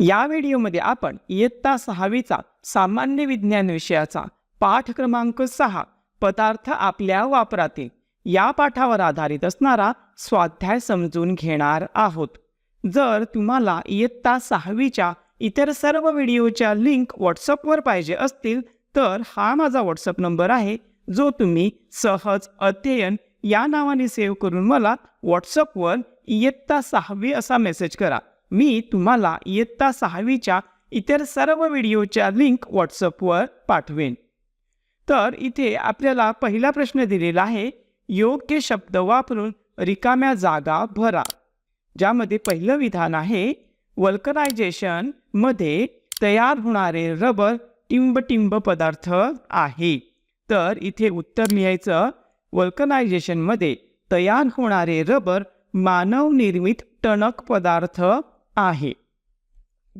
या व्हिडिओमध्ये आपण इयत्ता सहावीचा सामान्य विज्ञान विषयाचा पाठ क्रमांक सहा पदार्थ आपल्या वापरातील या पाठावर आधारित असणारा स्वाध्याय समजून घेणार आहोत. जर तुम्हाला इयत्ता सहावीच्या इतर सर्व व्हिडिओच्या लिंक व्हॉट्सअपवर पाहिजे असतील तर हा माझा व्हॉट्सअप नंबर आहे जो तुम्ही सहज अध्ययन या नावाने सेव्ह करून मला व्हॉट्सअपवर इयत्ता सहावी असा मेसेज करा. मी तुम्हाला इयत्ता सहावीच्या इतर सर्व व्हिडिओच्या लिंक व्हॉट्सअपवर पाठवेन. तर इथे आपल्याला पहिला प्रश्न दिलेला आहे योग्य शब्द वापरून रिकाम्या जागा भरा ज्यामध्ये पहिलं विधान आहे वल्कनायझेशनमध्ये तयार होणारे रबर टिंबटिंब पदार्थ आहे. तर इथे उत्तर लिहायचं वल्कनायझेशनमध्ये तयार होणारे रबर मानवनिर्मित टणक पदार्थ आहे.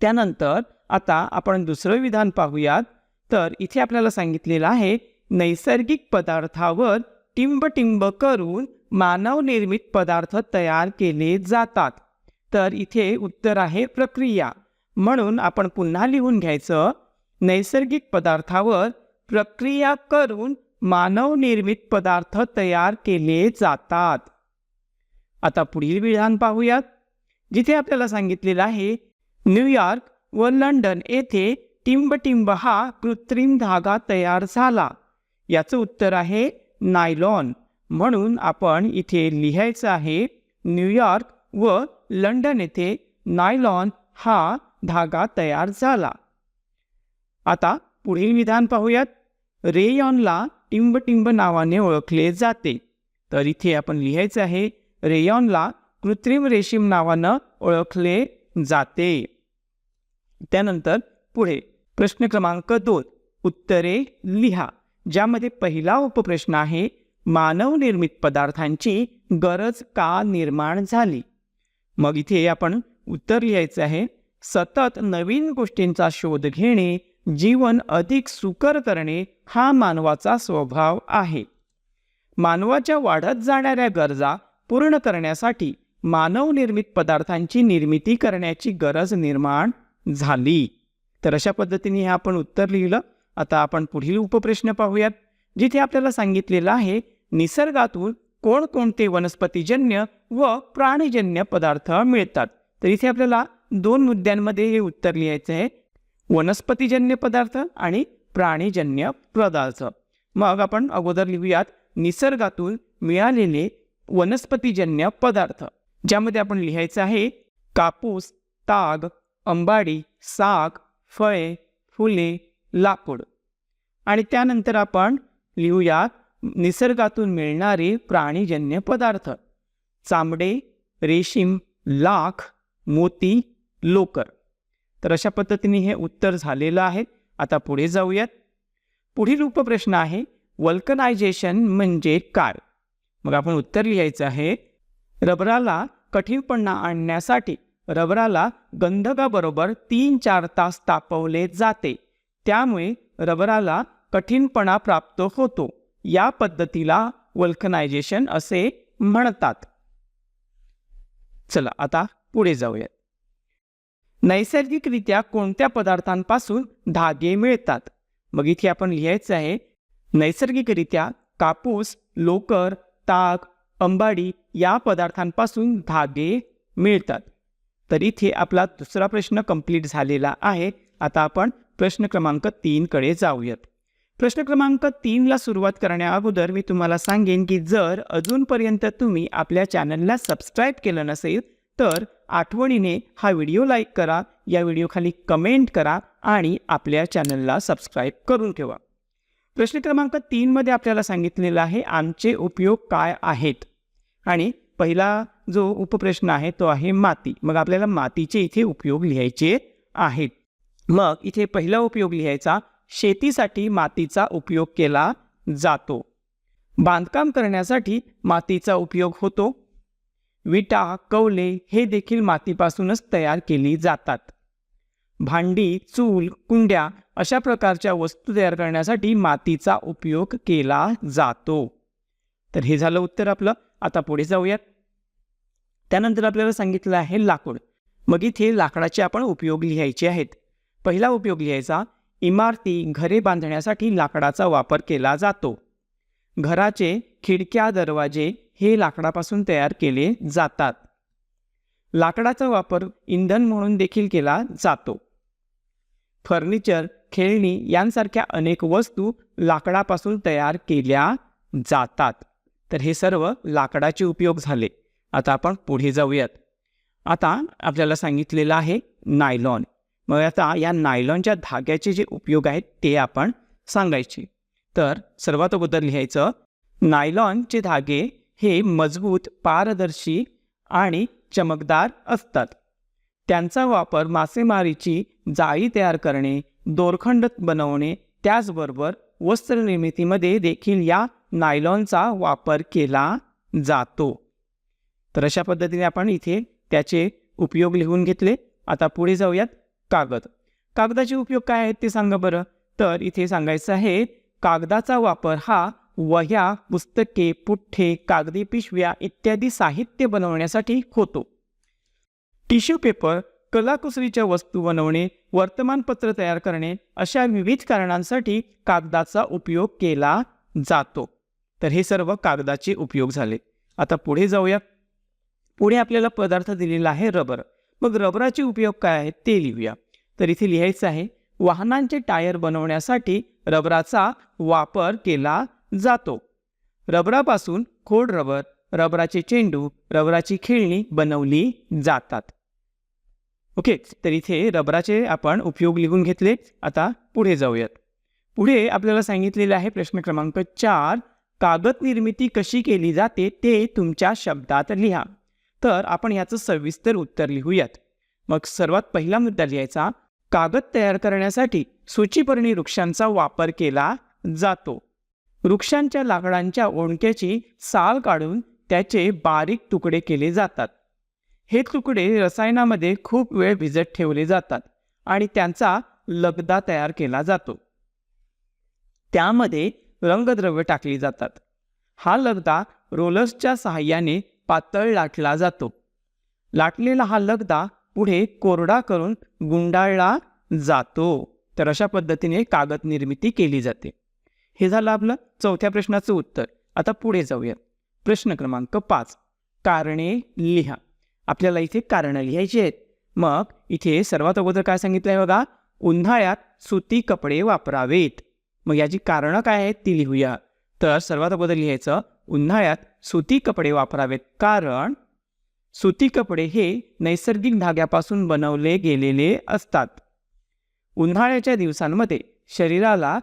त्यानंतर आता आपण दुसरं विधान पाहूयात. तर इथे आपल्याला सांगितलेलं आहे नैसर्गिक पदार्थावर टिंब करून मानवनिर्मित पदार्थ तयार केले जातात. तर इथे उत्तर आहे प्रक्रिया. म्हणून आपण पुन्हा लिहून घ्यायचं. नैसर्गिक पदार्थावर प्रक्रिया करून मानवनिर्मित पदार्थ तयार केले जातात. आता पुढील विधान पाहूयात. जिथे आपल्याला सांगितलेलं आहे न्यूयॉर्क व लंडन येथे टिंब हा कृत्रिम धागा तयार झाला. याचं उत्तर आहे नायलॉन. म्हणून आपण इथे लिहायचं आहे न्यूयॉर्क व लंडन येथे नायलॉन हा धागा तयार झाला. आता पुढील विधान पाहूयात. रेयॉनला टिंब टिंब नावाने ओळखले जाते. तर इथे आपण लिहायचं आहे रेयॉनला कृत्रिम रेशीम नावानं ओळखले जाते. त्यानंतर पुढे प्रश्न क्रमांक दोन उत्तरे लिहा ज्यामध्ये पहिला उपप्रश्न आहे मानवनिर्मित पदार्थांची गरज का निर्माण झाली? मग इथे आपण उत्तर लिहायचं आहे सतत नवीन गोष्टींचा शोध घेणे जीवन अधिक सुकर करणे हा मानवाचा स्वभाव आहे. मानवाच्या वाढत जाणाऱ्या गरजा पूर्ण करण्यासाठी मानवनिर्मित पदार्थांची निर्मिती करण्याची गरज निर्माण झाली. तर अशा पद्धतीने हे आपण उत्तर लिहिलं. आता आपण पुढील उपप्रश्न पाहूयात जिथे आपल्याला सांगितलेलं आहे निसर्गातून कोणकोणते वनस्पतीजन्य व प्राणीजन्य पदार्थ मिळतात. तर इथे आपल्याला दोन मुद्द्यांमध्ये हे उत्तर लिहायचं आहे. वनस्पतीजन्य पदार्थ आणि प्राणीजन्य पदार्थ. मग आपण अगोदर लिहूयात निसर्गातून मिळालेले वनस्पतीजन्य पदार्थ. ज्यामध्ये आपण लिहायचं आहे कापूस ताग अंबाडी साग फळे फुले लाकूड. आणि त्यानंतर आपण लिहूयात निसर्गातून मिळणारे प्राणीजन्य पदार्थ. चामडे रेशीम लाख मोती लोकर. तर अशा पद्धतीने हे उत्तर झालेलं आहे. आता पुढे जाऊयात. पुढील उपप्रश्न आहे वल्कनायझेशन म्हणजे काय? मग आपण उत्तर लिहायचं आहे रबराला कठीणपणा आणण्यासाठी रबराला गंधकाबरोबर तीन चार तास तापवले जाते. त्यामुळे रबराला कठीणपणा प्राप्त होतो. या पद्धतीला वल्कनायझेशन असे म्हणतात. चला आता पुढे जाऊयात. नैसर्गिकरित्या कोणत्या पदार्थांपासून धागे मिळतात? मग इथे आपण लिहायचं आहे नैसर्गिकरित्या कापूस लोकर ताग अंबाडी या पदार्थांपासून धागे मिळतात. तर इथे आपला दुसरा प्रश्न कंप्लीट झालेला आहे. आता आपण प्रश्न क्रमांक तीनकडे जाऊयात. प्रश्न क्रमांक तीनला सुरुवात करण्या अगोदर मी तुम्हाला सांगेन की जर अजूनपर्यंत तुम्ही आपल्या चॅनलला सबस्क्राईब केलं नसेल तर आठवणीने हा व्हिडिओ लाईक करा या व्हिडिओखाली कमेंट करा आणि आपल्या चॅनलला सबस्क्राईब करून ठेवा. प्रश्न क्रमांक तीनमध्ये आपल्याला सांगितलेलं आहे आमचे उपयोग काय आहेत? आणि पहिला जो उपप्रश्न आहे तो आहे माती. मग आपल्याला मातीचे इथे उपयोग लिहायचे आहेत. मग इथे पहिला उपयोग लिहायचा शेतीसाठी मातीचा उपयोग केला जातो. बांधकाम करण्यासाठी मातीचा उपयोग होतो. विटा कवले हे देखील मातीपासूनच तयार केली जातात. भांडी चूल कुंड्या अशा प्रकारच्या वस्तू तयार करण्यासाठी मातीचा उपयोग केला जातो. तर हे झालं उत्तर आपलं. आता पुढे जाऊयात. त्यानंतर आपल्याला सांगितलं आहे लाकूड. मग इथे लाकडाचे आपण उपयोग लिहायचे आहेत. पहिला उपयोग लिहायचा इमारती घरे बांधण्यासाठी लाकडाचा वापर केला जातो. घराचे खिडक्या दरवाजे हे लाकडापासून तयार केले जातात. लाकडाचा वापर इंधन म्हणून देखील केला जातो. फर्निचर खेळणी यांसारख्या अनेक वस्तू लाकडापासून तयार केल्या जातात. तर हे सर्व लाकडाचे उपयोग झाले. आता आपण पुढे जाऊयात. आता आपल्याला सांगितलेलं आहे नायलॉन. मग आता या नायलॉनच्या धाग्याचे जे उपयोग आहेत ते आपण सांगायचे. तर सर्वात अगोदर लिहायचं नायलॉनचे धागे हे मजबूत पारदर्शी आणि चमकदार असतात. त्यांचा वापर मासेमारीची जाळी तयार करणे दोरखंड बनवणे त्याचबरोबर वस्त्रनिर्मितीमध्ये देखील या नायलॉनचा वापर केला जातो. तर अशा पद्धतीने आपण इथे त्याचे उपयोग लिहून घेतले. आता पुढे जाऊयात कागद. कागदाचे उपयोग काय आहेत ते सांगा बरं. तर इथे सांगायचं आहे कागदाचा वापर हा वह्या पुस्तके पुठ्ठे कागदी पिशव्या इत्यादी साहित्य बनवण्यासाठी होतो. टिश्यू पेपर कलाकुसरीच्या वस्तू बनवणे वर्तमानपत्र तयार करणे अशा विविध कारणांसाठी कागदाचा उपयोग केला जातो. तर हे सर्व कागदाचे उपयोग झाले. आता पुढे जाऊया. पुढे आपल्याला पदार्थ दिलेला आहे रबर. मग रबराचे उपयोग काय आहेत ते लिहूया. तर इथे लिहायचं आहे वाहनांचे टायर बनवण्यासाठी रबराचा वापर केला जातो. रबरापासून खोड रबर रबराचे चेंडू रबराची खेळणी बनवली जातात. ओके तर इथे रबराचे आपण उपयोग लिहून घेतले. आता पुढे जाऊयात. पुढे आपल्याला सांगितलेले आहे प्रश्न क्रमांक चार कागद निर्मिती कशी केली जाते ते तुमच्या शब्दात लिहा. तर आपण याचं सविस्तर उत्तर लिहूयात. मग सर्वात पहिला मुद्दा लिहायचा कागद तयार करण्यासाठी सूचीपर्णी वृक्षांचा वापर केला जातो. वृक्षांच्या लाकडांच्या ओणक्याची साल काढून त्याचे बारीक तुकडे केले जातात. हे तुकडे रसायनामध्ये खूप वेळ भिजत ठेवले जातात आणि त्यांचा लगदा तयार केला जातो. त्यामध्ये रंगद्रव्य टाकली जातात. हा लगदा रोलर्सच्या सहाय्याने पातळ लाटला जातो. लाटलेला हा लगदा पुढे कोरडा करून गुंडाळला जातो तर अशा पद्धतीने कागद निर्मिती केली जाते. हे झालं आपलं चौथ्या प्रश्नाचं उत्तर. आता पुढे जाऊया प्रश्न क्रमांक पाच. कारणे लिहा. आपल्याला इथे कारणं लिहायची आहेत. मग इथे सर्वात अगोदर काय सांगितलं आहे बघा? उन्हाळ्यात सुती कपडे वापरावेत. मग याची कारणं काय आहेत ती लिहूया. तर सर्वात अगोदर लिहायचं उन्हाळ्यात सुती कपडे वापरावेत कारण सुती कपडे हे नैसर्गिक धाग्यापासून बनवले गेलेले असतात. उन्हाळ्याच्या दिवसांमध्ये शरीराला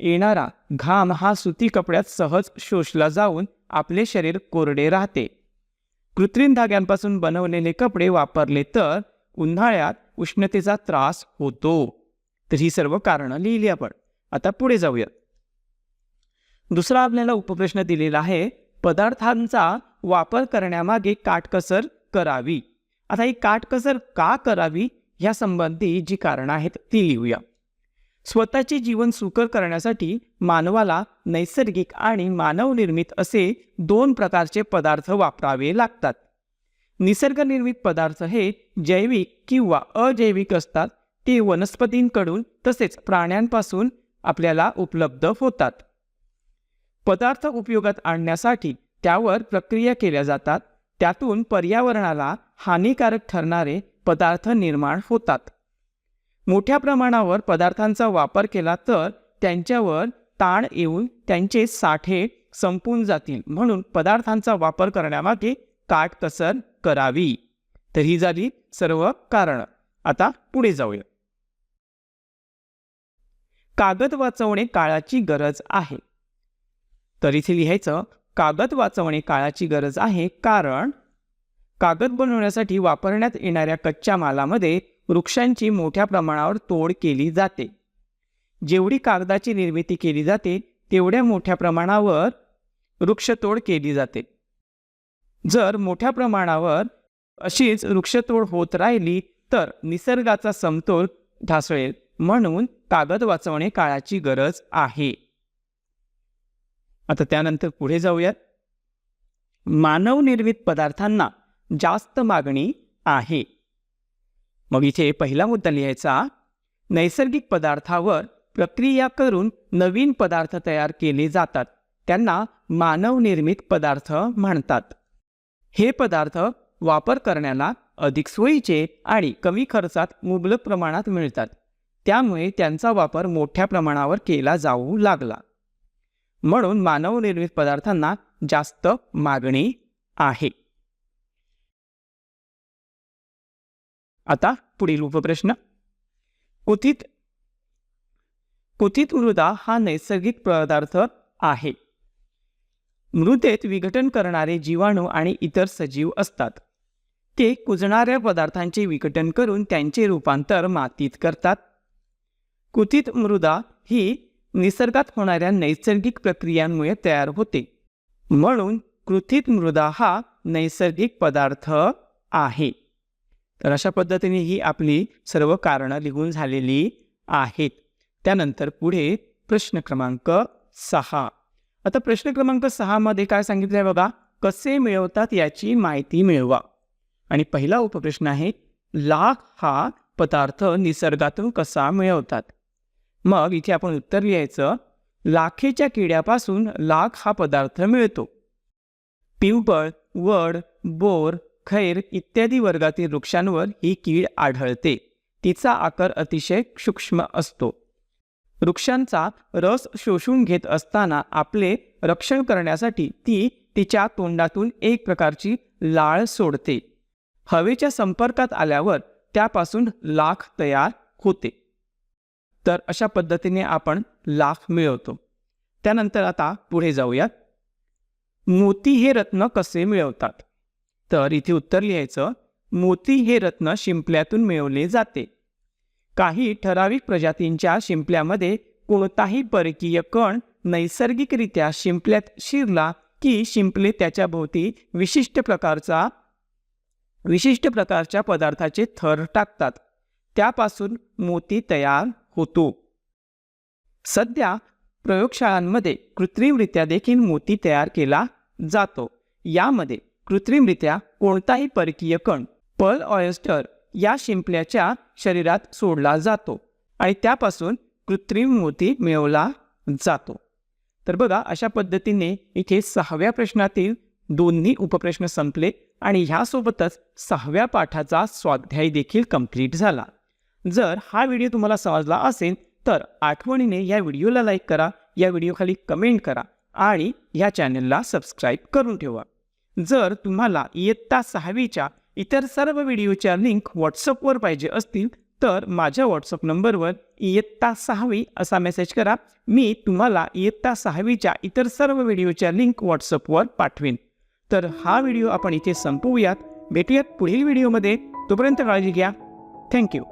येणारा घाम हा सुती कपड्यात सहज शोषला जाऊन आपले शरीर कोरडे राहते. कृत्रिम धाग्यांपासून बनवलेले कपडे वापरले तर उन्हाळ्यात उष्णतेचा त्रास होतो. तर ही सर्व कारणं लिहिली आपण. आता पुढे जाऊयात. दुसरा आपल्याला उपप्रश्न दिलेला आहे पदार्थांचा वापर करण्यामागे काटकसर करावी. आता ही काटकसर का करावी? ह्या संबंधी जी कारणं आहेत ती लिहूया. स्वतःचे जीवन सुकर करण्यासाठी मानवाला नैसर्गिक आणि मानवनिर्मित असे दोन प्रकारचे पदार्थ वापरावे लागतात. निसर्गनिर्मित पदार्थ हे जैविक किंवा अजैविक असतात ते वनस्पतींकडून तसेच प्राण्यांपासून आपल्याला उपलब्ध होतात. पदार्थ उपयोगात आणण्यासाठी त्यावर प्रक्रिया केल्या जातात. त्यातून पर्यावरणाला हानिकारक ठरणारे पदार्थ निर्माण होतात. मोठ्या प्रमाणावर पदार्थांचा वापर केला तर त्यांच्यावर ताण येऊन त्यांचे साठे संपून जातील म्हणून पदार्थांचा वापर करण्यामागे काटकसर करावी. तर ही झाली सर्व कारण. आता पुढे जाऊया. कागद वाचवणे काळाची गरज आहे. तर इथे लिहायचं कागद वाचवणे काळाची गरज आहे कारण कागद बनवण्यासाठी वापरण्यात येणाऱ्या कच्च्या मालामध्ये वृक्षांची मोठ्या प्रमाणावर तोड केली जाते. जेवढी कागदाची निर्मिती केली जाते तेवढ्या मोठ्या प्रमाणावर वृक्षतोड केली जाते. जर मोठ्या प्रमाणावर अशीच वृक्षतोड होत राहिली तर निसर्गाचा समतोल ढासळेल. म्हणून कागद वाचवणे काळाची गरज आहे. आता त्यानंतर पुढे जाऊयात. मानवनिर्मित पदार्थांना जास्त मागणी आहे. मग इथे पहिला मुद्दा लिहायचा. नैसर्गिक पदार्थावर प्रक्रिया करून नवीन पदार्थ तयार केले जातात. त्यांना मानवनिर्मित पदार्थ म्हणतात. हे पदार्थ वापर करण्याला अधिक सोयीचे आणि कमी खर्चात मुबलक प्रमाणात मिळतात. त्यामुळे त्यांचा वापर मोठ्या प्रमाणावर केला जाऊ लागला. म्हणून मानवनिर्मित पदार्थांना जास्त मागणी आहे. आता पुढील उपप्रश्न. कुथित कुथित मृदा हा नैसर्गिक पदार्थ आहे. मृदेत विघटन करणारे जीवाणू आणि इतर सजीव असतात. ते कुजणाऱ्या पदार्थांचे विघटन करून त्यांचे रूपांतर मातीत करतात. कुथित मृदा ही निसर्गात होणाऱ्या नैसर्गिक प्रक्रियांमुळे तयार होते. म्हणून कृथित मृदा हा नैसर्गिक पदार्थ आहे. तर अशा पद्धतीने ही आपली सर्व कारणं लिहून झालेली आहेत. त्यानंतर पुढे प्रश्न क्रमांक सहा. आता प्रश्न क्रमांक सहामध्ये काय सांगितलं आहे बघा? कसे मिळवतात याची माहिती मिळवा. आणि पहिला उपप्रश्न आहे लाख हा पदार्थ निसर्गातून कसा मिळवतात? मग इथे आपण उत्तर लिहायचं लाखेच्या किड्यापासून लाख हा पदार्थ मिळतो. पिंपळ वड बोर खैर इत्यादी वर्गातील वृक्षांवर ही कीड आढळते. तिचा आकार अतिशय सूक्ष्म असतो. वृक्षांचा रस शोषून घेत असताना आपले रक्षण करण्यासाठी ती तिच्या तोंडातून एक प्रकारची लाळ सोडते. हवेच्या संपर्कात आल्यावर त्यापासून लाख तयार होते. तर अशा पद्धतीने आपण लाख मिळवतो. त्यानंतर आता पुढे जाऊयात. मोती हे रत्न कसे मिळवतात? तर इथे उत्तर लिहायचं मोती हे रत्न शिंपल्यातून मिळवले जाते. काही ठराविक प्रजातींच्या शिंपल्यामध्ये कोणताही परकीय कण नैसर्गिकरित्या शिंपल्यात शिरला की शिंपले त्याच्या भोवती विशिष्ट प्रकारचा विशिष्ट प्रकारच्या पदार्थाचे थर टाकतात. त्यापासून मोती तयार होतो. सध्या प्रयोगशाळांमध्ये कृत्रिमरित्या देखील मोती तयार केला जातो. यामध्ये कृत्रिमरित्या कोणताही परकीय कण पर्ल ऑयस्टर या शिंपल्याच्या शरीरात सोडला जातो आणि त्यापासून कृत्रिम मोती मिळवला जातो. तर बघा अशा पद्धतीने इथे सहाव्या प्रश्नातील दोन्ही उपप्रश्न संपले आणि ह्यासोबतच सहाव्या पाठाचा स्वाध्याय देखील कंप्लीट झाला. जर हा व्हिडिओ तुम्हाला समजला असेल तर आठवणीने या व्हिडिओला लाईक करा या व्हिडिओखाली कमेंट करा आणि या चॅनलला सबस्क्राईब करून ठेवा. जर तुम्हाला इयत्ता सहावीच्या इतर सर्व व्हिडिओच्या लिंक व्हॉट्सअपवर पाहिजे असतील तर माझ्या व्हॉट्सअप नंबरवर इयत्ता सहावी असा मेसेज करा. मी तुम्हाला इयत्ता सहावीच्या इतर सर्व व्हिडिओच्या लिंक व्हॉट्सअपवर पाठवेन. तर हा व्हिडिओ आपण इथे संपवूयात. भेटूयात पुढील व्हिडिओमध्ये. तोपर्यंत काळजी घ्या. थँक्यू